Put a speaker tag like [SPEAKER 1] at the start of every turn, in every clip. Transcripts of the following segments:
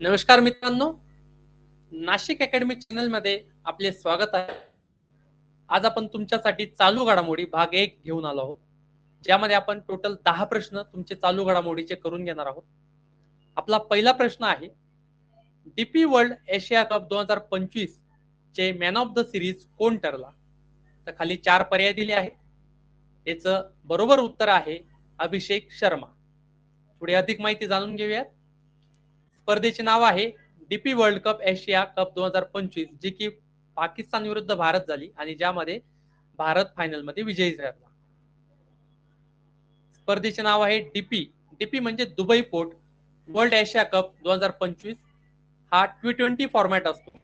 [SPEAKER 1] नमस्कार मित्रांनो. नाशिक अकॅडमी चॅनलमध्ये आपले स्वागत आहे. आज आपण तुमच्यासाठी चालू घडामोडी भाग एक घेऊन आलो आहोत. ज्यामध्ये आपण टोटल दहा प्रश्न तुमचे चालू घडामोडीचे करून घेणार आहोत. आपला पहिला प्रश्न आहे डीपी वर्ल्ड एशिया कप दोन हजार पंचवीस चे मॅन ऑफ द सिरीज कोण ठरला? तर खाली चार पर्याय दिले आहेत. याचं बरोबर उत्तर आहे अभिषेक शर्मा. पुढे अधिक माहिती जाणून घेऊयात. स्पर्धेचे नाव आहे DP world cup Asia cup दोन हजार पंचवीस जी की पाकिस्तान विरुद्ध भारत झाली आणि ज्यामध्ये भारत फायनलमध्ये विजयी ठरला. स्पर्धेचे नाव आहे डीपी डीपी म्हणजे Dubai port world Asia cup दोन हजार पंचवीस. हा टी ट्वेंटी फॉर्मॅट असतो.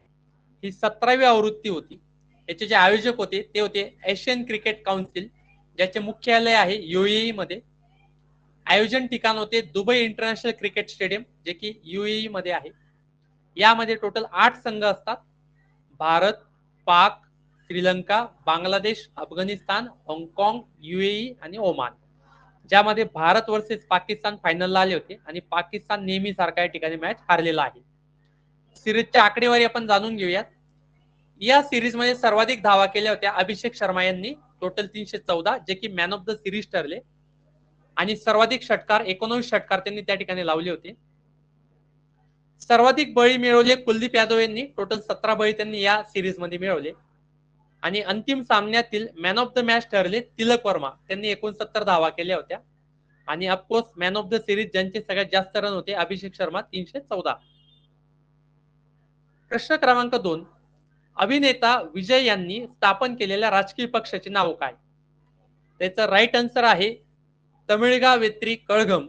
[SPEAKER 1] ही सतरावी आवृत्ती होती. याचे जे आयोजक होते ते होते एशियन क्रिकेट काउन्सिल ज्याचे मुख्यालय आहे युएई मध्ये. आयोजन ठिकाण होते दुबई इंटरनॅशनल क्रिकेट स्टेडियम जे की युएई मध्ये आहे. यामध्ये टोटल आठ संघ असतात. भारत पाक श्रीलंका बांगलादेश अफगाणिस्तान हाँगकाँग युएई आणि ओमान. ज्यामध्ये भारत वर्सेस पाकिस्तान फायनलला आले होते आणि पाकिस्तान नेहमीसारखा या ठिकाणी मॅच हारलेला आहे. सिरीजच्या आकडेवारी आपण जाणून घेऊयात. या सिरीजमध्ये सर्वाधिक धावा केल्या होत्या अभिषेक शर्मा यांनी टोटल तीनशे चौदा जे की मॅन ऑफ द सिरीज ठरले. आणि सर्वाधिक षटकार एकोणवीस षटकार त्यांनी त्या ठिकाणी लावले होते. सर्वाधिक बळी मिळवले कुलदीप यादव यांनी टोटल सतरा बळी त्यांनी या सिरीजमध्ये मिळवले. आणि अंतिम सामन्यातील मॅन ऑफ द मॅच ठरले तिलक वर्मा. त्यांनी एकोणसत्तर धावा केल्या होत्या. आणि of course man of the series ज्यांचे सगळ्यात जास्त रन होते अभिषेक शर्मा तीनशे चौदा. प्रश्न क्रमांक दोन. अभिनेता विजय यांनी स्थापन केलेल्या राजकीय पक्षाचे नाव काय? त्याचं राईट आन्सर आहे तमिळगा वेत्री कळगम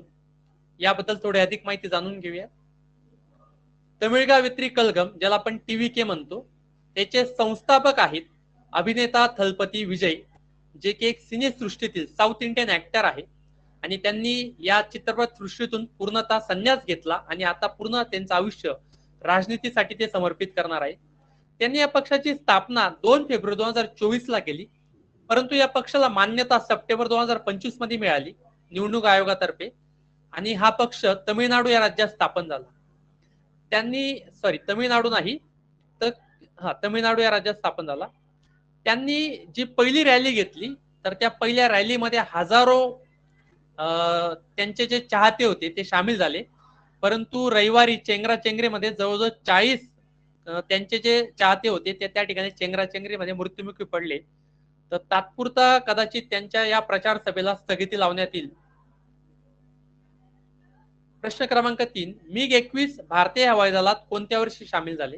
[SPEAKER 1] याबद्दल थोडी अधिक माहिती जाणून घेऊया. तमिळगा वेत्री कळगम ज्याला आपण टीव्ही के म्हणतो त्याचे संस्थापक आहेत अभिनेता थलपती विजय जे की एक सिने सृष्टीतील साऊथ इंडियन ऍक्टर आहे. आणि त्यांनी या चित्रपट सृष्टीतून पूर्णतः संन्यास घेतला आणि आता पूर्ण त्यांचं आयुष्य राजनीतीसाठी ते समर्पित करणार आहे. त्यांनी या पक्षाची स्थापना दोन फेब्रुवारी दोन हजार चोवीस ला केली परंतु या पक्षाला मान्यता सप्टेंबर दोन हजार पंचवीसमध्ये मिळाली. निवडणूक आयोगातर्फे आणि हा पक्ष तमिळनाडू या राज्यात स्थापन झाला. त्यांनी सॉरी तमिळनाडू नाही तर हा तमिळनाडू या राज्यात स्थापन झाला. त्यांनी जी पहिली रॅली घेतली तर त्या पहिल्या रॅलीमध्ये हजारो त्यांचे जे चाहते होते ते सामील झाले. परंतु रविवारी चेंगराचेंगरीमध्ये जवळजवळ चाळीस त्यांचे जे चाहते होते ते त्या ठिकाणी चेंगरा चेंगरीमध्ये मृत्युमुखी पडले. तर तात्पुरता कदाचित त्यांच्या या प्रचार सभेला स्थगिती लावण्यात येईल. प्रश्न क्रमांक तीन मिग एकवीस भारतीय हवाई दलात कोणत्या वर्षी सामील झाले?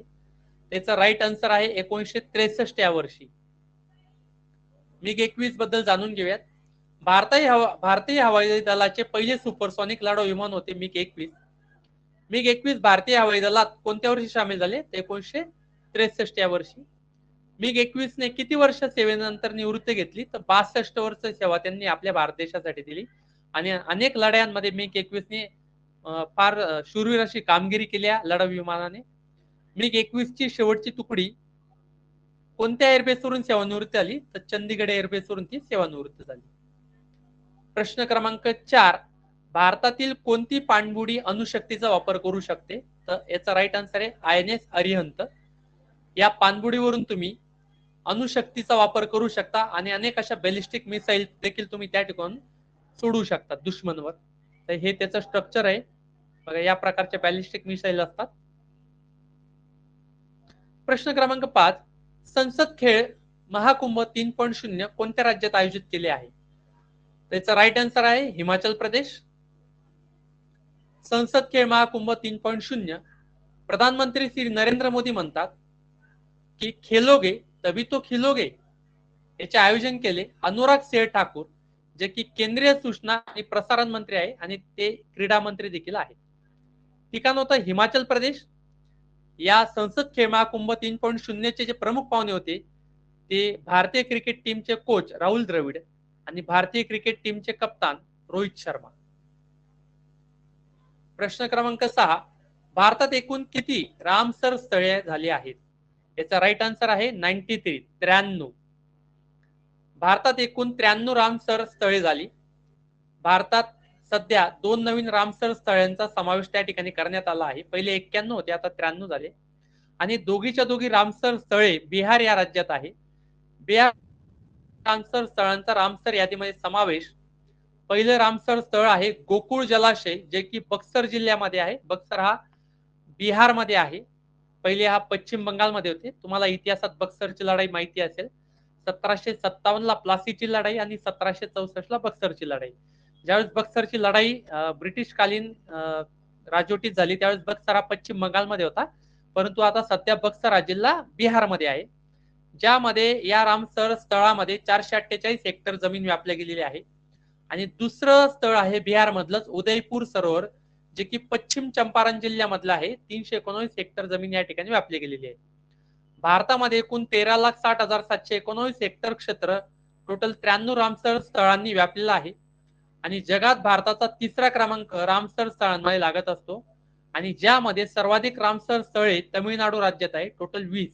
[SPEAKER 1] त्याचं राईट आन्सर आहे एकोणीसशे त्रेसष्ट या वर्षी. मिग एकवीसबद्दल जाणून घेऊयात. भारतीय हवा भारतीय हवाई दलाचे पहिले सुपरसॉनिक लढाऊ विमान होते मिग एकवीस. मिग एकवीस भारतीय हवाई दलात कोणत्या वर्षी सामील झाले? एकोणीसशे त्रेसष्ट या वर्षी. मी एकवीसने किती वर्ष सेवेनंतर निवृत्ती घेतली? तर बासष्ट वर्ष सेवा त्यांनी आपल्या भारत देशासाठी दिली. आणि अनेक लढ्यांमध्ये मिग एकवीसने फार शूरवीर अशी कामगिरी केल्या लढाऊ विमानाने. मिग एकवीस ची शेवटची तुकडी कोणत्या एअरबेसवरून सेवानिवृत्ती झाली? तर चंदीगड एअरबेसवरून ती सेवानिवृत्त झाली. प्रश्न क्रमांक चार भारतातील कोणती पाणबुडी अणुशक्तीचा वापर करू शकते? तर याचा राईट आन्सर आहे आय एन एस अरिहंत. या पाणबुडीवरून तुम्ही अणुशक्तीचा वापर करू शकता आणि अनेक अशा बॅलिस्टिक मिसाईल देखील तुम्ही त्या ठिकाणी सोडू शकता दुश्मनवर. तर हे त्याचं स्ट्रक्चर आहे. बघा या प्रकारच्या बॅलिस्टिक मिसाईल असतात. प्रश्न क्रमांक पाच. संसद खेळ महाकुंभ तीन पॉईंट शून्य कोणत्या राज्यात आयोजित केले आहे? त्याचा राईट आन्सर आहे हिमाचल प्रदेश. संसद खेळ महाकुंभ तीन पॉईंट शून्य. प्रधानमंत्री श्री नरेंद्र मोदी म्हणतात की खेलोगे तभी तो खिलोगे. याचे आयोजन केले अनुराग सिंह ठाकूर जे की केंद्रीय सूचना आणि प्रसारण मंत्री आहे आणि ते क्रीडा मंत्री देखील आहे ठिकाण होतं हिमाचल प्रदेश. या संसद खेळ महाकुंभ तीन पॉईंट शून्यचे जे प्रमुख पाहुणे होते ते भारतीय क्रिकेट टीमचे कोच राहुल द्रविड आणि भारतीय क्रिकेट टीमचे कप्तान रोहित शर्मा. प्रश्न क्रमांक सहा भारतात एकूण किती रामसर स्थळे झाली आहेत? याचा राईट आन्सर आहे नाईन्टी थ्री त्र्याण्णव. भारतात एकूण त्र्याण्णव रामसर स्थळे झाली. भारतात सध्या दोन नवीन रामसर स्थळांचा समावेश त्या ठिकाणी करण्यात आला आहे. पहिले एक्क्याण्णव होते आता त्र्याण्णव झाले. आणि दोघीच्या दोघी रामसर स्थळे बिहार या राज्यात आहे. बिहार रामसर स्थळांचा रामसर यादीमध्ये समावेश. पहिलं रामसर स्थळ आहे गोकुळ जलाशय जे की बक्सर जिल्ह्यामध्ये आहे. बक्सर हा बिहारमध्ये आहे. पहिले हा पश्चिम बंगालमध्ये होते. तुम्हाला इतिहासात बक्सरची लढाई माहिती असेल. सतराशे सत्तावन्न ला प्लासीची लढाई आणि सतराशे चौसष्ट ला बक्सरची लढाई. ज्यावेळेस बक्सरची लढाई ब्रिटिश कालीन राजवटीत झाली त्यावेळेस बक्सर हा पश्चिम बंगालमध्ये होता. परंतु आता सध्या बक्सर हा जिल्हा बिहारमध्ये आहे. ज्यामध्ये या रामसर स्थळामध्ये चारशे अठ्ठेचाळीस हेक्टर जमीन व्यापल्या गेलेली आहे. आणि दुसरं स्थळ आहे बिहार मधलंच उदयपूर सरोवर. जे की पश्चिम चंपारण जिल्ह्यामधलं आहे तीनशे एकोणवीस हेक्टर जमीन या ठिकाणी व्यापली गेलेली आहे. भारतामध्ये एकूण तेरा लाख साठ हजार सातशे एकोणवीस हेक्टर क्षेत्र टोटल त्र्याण्णव रामसर स्थळांनी व्यापलेलं आहे. आणि जगात भारताचा तिसरा क्रमांक रामसर स्थळांमध्ये लागत असतो. आणि ज्यामध्ये सर्वाधिक रामसर स्थळे तमिळनाडू राज्यात आहे टोटल वीस.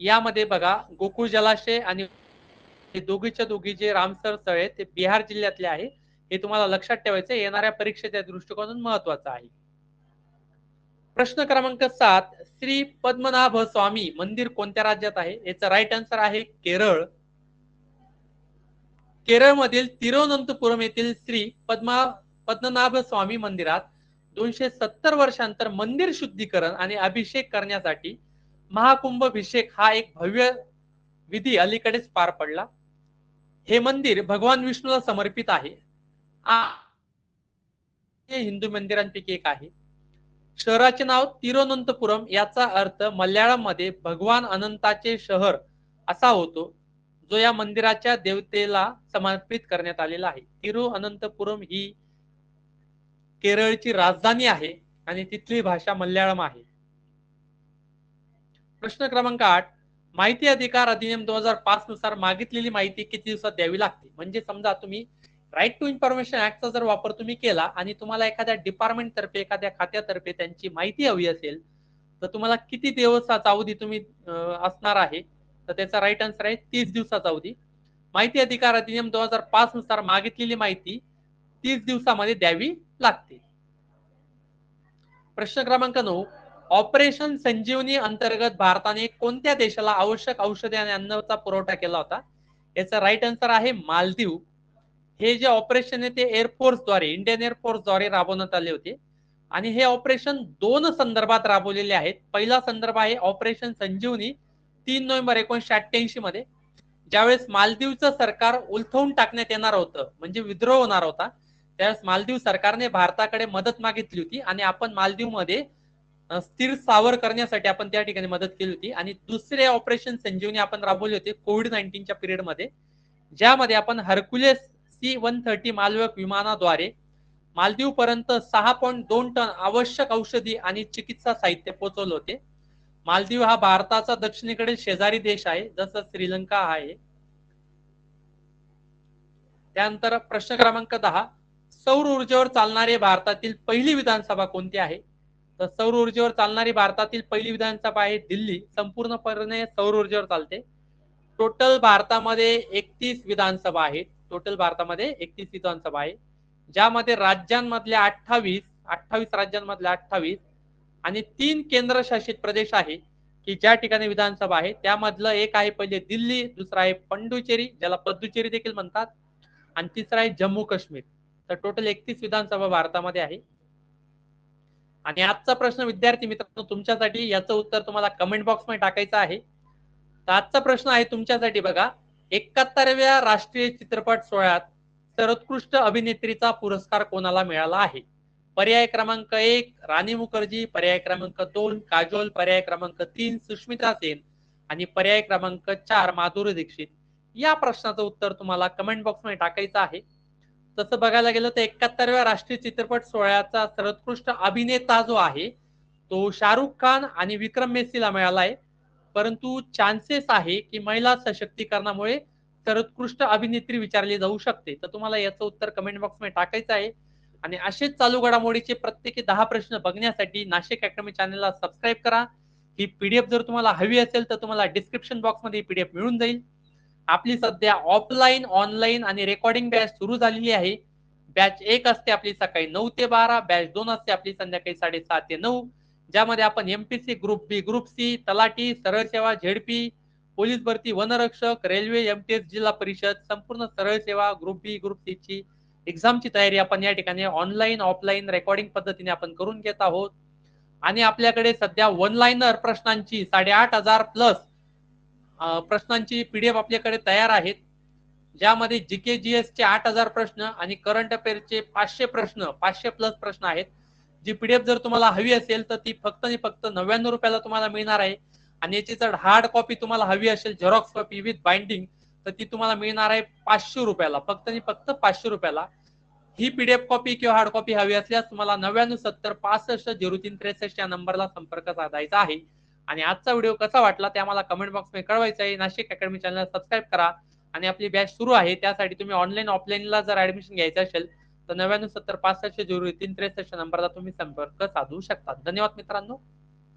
[SPEAKER 1] यामध्ये बघा गोकुळ जलाशय आणि दोघीच्या दोघी जे रामसर स्थळ आहे ते बिहार जिल्ह्यातले आहे. हे तुम्हाला लक्षात ठेवायचं येणाऱ्या परीक्षेच्या दृष्टिकोनातून महत्वाचं आहे. प्रश्न क्रमांक सात श्री पद्मनाभ स्वामी मंदिर कोणत्या राज्यात आहे? याचा राईट आन्सर आहे केरळ. केरळमधील तिरुवनंतपुरम येथील श्री पद्मा पद्मनाभ स्वामी मंदिरात दोनशे सत्तर वर्षांतर मंदिर शुद्धीकरण आणि अभिषेक करण्यासाठी महाकुंभभिषेक हा एक भव्य विधी अलीकडेच पार पडला. हे मंदिर भगवान विष्णूला समर्पित आहे. हे हिंदू मंदिरांपैकी एक आहे. शहराचे नाव तिरुअनंतपुरम याचा अर्थ मल्याळममध्ये भगवान अनंताचे शहर असा होतो जो या मंदिराच्या देवतेला समर्पित करण्यात आलेला आहे. तिरुअनंतपुरम ही केरळची राजधानी आहे आणि तिथली भाषा मल्याळम आहे. प्रश्न क्रमांक आठ माहिती अधिकार अधिनियम दोन हजार पाच नुसार मागितलेली माहिती किती दिवसात द्यावी लागते? म्हणजे समजा तुम्ही राईट टू इन्फॉर्मेशन ऍक्टचा जर वापर तुम्ही केला आणि तुम्हाला एखाद्या डिपार्टमेंट तर्फे एखाद्या खात्यातर्फे त्यांची माहिती हवी असेल तर तुम्हाला किती दिवसाचा अवधी तुम्ही असणार आहे? तर त्याचा राईट आन्सर आहे तीस दिवसाचा अवधी. माहिती अधिकार अधिनियम दोन हजार पाच नुसार मागितलेली माहिती तीस दिवसामध्ये द्यावी लागते. प्रश्न क्रमांक नऊ. ऑपरेशन संजीवनी अंतर्गत भारताने कोणत्या देशाला आवश्यक औषधे आणि अन्नाचा पुरवठा केला होता? याचा राईट आन्सर आहे मालदीव. हे जे ऑपरेशन आहे ते एअरफोर्सद्वारे इंडियन एअरफोर्सद्वारे राबवण्यात आले होते. आणि हे ऑपरेशन दोन संदर्भात राबवलेले आहेत. पहिला संदर्भ आहे ऑपरेशन संजीवनी तीन नोव्हेंबर एकोणीशे अठ्ठ्याऐंशी मध्ये ज्यावेळेस मालदीवचं सरकार उलथवून टाकण्यात येणार होतं म्हणजे विद्रोह होणार होता त्यावेळेस मालदीव सरकारने भारताकडे मदत मागितली होती आणि आपण मालदीवमध्ये स्थिर सावर करण्यासाठी आपण त्या ठिकाणी मदत केली होती. आणि दुसरे ऑपरेशन संजीवनी आपण राबवले होते कोविड नाईन्टीनच्या पिरियडमध्ये ज्यामध्ये आपण हर्क्युलेस सी वन थर्टी मालवक विमानाद्वारे मालदीव पर्यंत सहा पॉईंट दोन टन आवश्यक औषधी आणि चिकित्सा साहित्य पोहोचवले होते. मालदीव हा भारताचा दक्षिणेकडील शेजारी देश आहे जसं श्रीलंका आहे. त्यानंतर प्रश्न क्रमांक दहा सौर ऊर्जेवर चालणारी भारतातील पहिली विधानसभा कोणती आहे? तर सौर ऊर्जेवर चालणारी भारतातील पहिली विधानसभा आहे दिल्ली. संपूर्णपणे सौर ऊर्जेवर चालते. टोटल भारतामध्ये एकतीस विधानसभा आहेत. टोटल भारतामध्ये एकतीस विधानसभा आहे. ज्यामध्ये राज्यांमधल्या अठ्ठावीस अठ्ठावीस राज्यांमधल्या अठ्ठावीस आणि तीन केंद्रशासित प्रदेश आहे की ज्या ठिकाणी विधानसभा आहे त्यामधलं एक आहे पहिले दिल्ली दुसरा आहे पंडुचेरी ज्याला पद्दुचेरी देखील म्हणतात आणि तिसरा आहे जम्मू काश्मीर. तर टोटल एकतीस विधानसभा भारतामध्ये आहे. आणि आजचा प्रश्न विद्यार्थी मित्रांनो तुमच्यासाठी याचं उत्तर तुम्हाला कमेंट बॉक्समध्ये टाकायचं आहे. तर आजचा प्रश्न आहे तुमच्यासाठी बघा. एकाहत्तरव्या राष्ट्रीय चित्रपट सोहळ्यात सर्वोत्कृष्ट अभिनेत्रीचा पुरस्कार कोणाला मिळाला आहे? पर्याय क्रमांक एक राणी मुखर्जी पर्याय क्रमांक दोन काजोल पर्याय क्रमांक तीन सुष्मिता सेन आणि पर्याय क्रमांक चार माधुरी दीक्षित. या प्रश्नाचं उत्तर तुम्हाला कमेंट बॉक्समध्ये टाकायचं आहे. तसं बघायला गेलं तर एकाहत्तरव्या राष्ट्रीय चित्रपट सोहळ्याचा सर्वोत्कृष्ट अभिनेता जो आहे तो शाहरुख खान आणि विक्रम मेसीला मिळाला आहे. परंतु चान्सेस आहे की महिला सशक्तीकरणामुळे सर्वोत्कृष्ट अभिनेत्री विचारली जाऊ शकते. तर तुम्हाला याचं उत्तर कमेंट बॉक्समध्ये टाकायचं आहे. आणि असेच चालू घडामोडीचे प्रत्येकी दहा प्रश्न बघण्यासाठी नाशिक अकॅडमी चॅनलला सबस्क्राईब करा. ही पीडीएफ जर तुम्हाला हवी असेल तर तुम्हाला डिस्क्रिप्शन बॉक्समध्ये पीडीएफ मिळून जाईल. आपली सध्या ऑफलाईन ऑनलाईन आणि रेकॉर्डिंग बॅच सुरू झालेली आहे. बॅच एक असते आपली सकाळी नऊ ते बारा बॅच दोन असते आपली संध्याकाळी साडेसहा ते नऊ. ज्यामध्ये आपण MPC group B group C तलाठी सरळ सेवा झेडपी पोलीस भरती वनरक्षक रेल्वे एमटीएस जिल्हा परिषद संपूर्ण सरळ सेवा ग्रुप बी ग्रुप सी ची एक्झामची तयारी आपण या ठिकाणी ऑनलाईन ऑफलाईन रेकॉर्डिंग पद्धतीने आपण करून घेत आहोत. आणि आपल्याकडे सध्या वन लाईनर प्रश्नांची साडेआठ हजार प्लस प्रश्नांची पीडीएफ आपल्याकडे तयार आहेत. ज्यामध्ये जीके जीएस चे आठ हजार प्रश्न आणि करंट अफेअरचे पाचशे प्रश्न पाचशे प्लस प्रश्न आहेत. जी पीडीएफ जर तुम्हाला हवी असेल तर ती फक्त आणि फक्त नव्याण्णव रुपयाला तुम्हाला मिळणार आहे. आणि याची जर हार्ड कॉपी तुम्हाला हवी असेल झेरॉक्स कॉपी विथ बाइंडिंग तर ती तुम्हाला मिळणार आहे पाचशे रुपयाला. फक्त आणि फक्त पाचशे रुपयाला. ही पीडीएफ कॉपी किंवा हार्ड कॉपी हवी असल्यास तुम्हाला नव्याण्णव सत्तर पासष्ट झिरो तीन त्रेसष्ट या नंबरला संपर्क साधायचा आहे. आणि आजचा व्हिडिओ कसा वाटला ते आम्हाला कमेंट बॉक्समध्ये कळवायचं आहे. नाशिक अकॅडमी चॅनल सबस्क्राईब करा. आणि आपली बॅच सुरू आहे त्यासाठी तुम्ही ऑनलाईन ऑफलाईनला जर ऍडमिशन घ्यायचं असेल तर नव्याण्णव सत्तर पासष्ट झिरो तीन त्रेसष्ट नंबरला तुम्ही संपर्क साधू शकता. धन्यवाद मित्रांनो.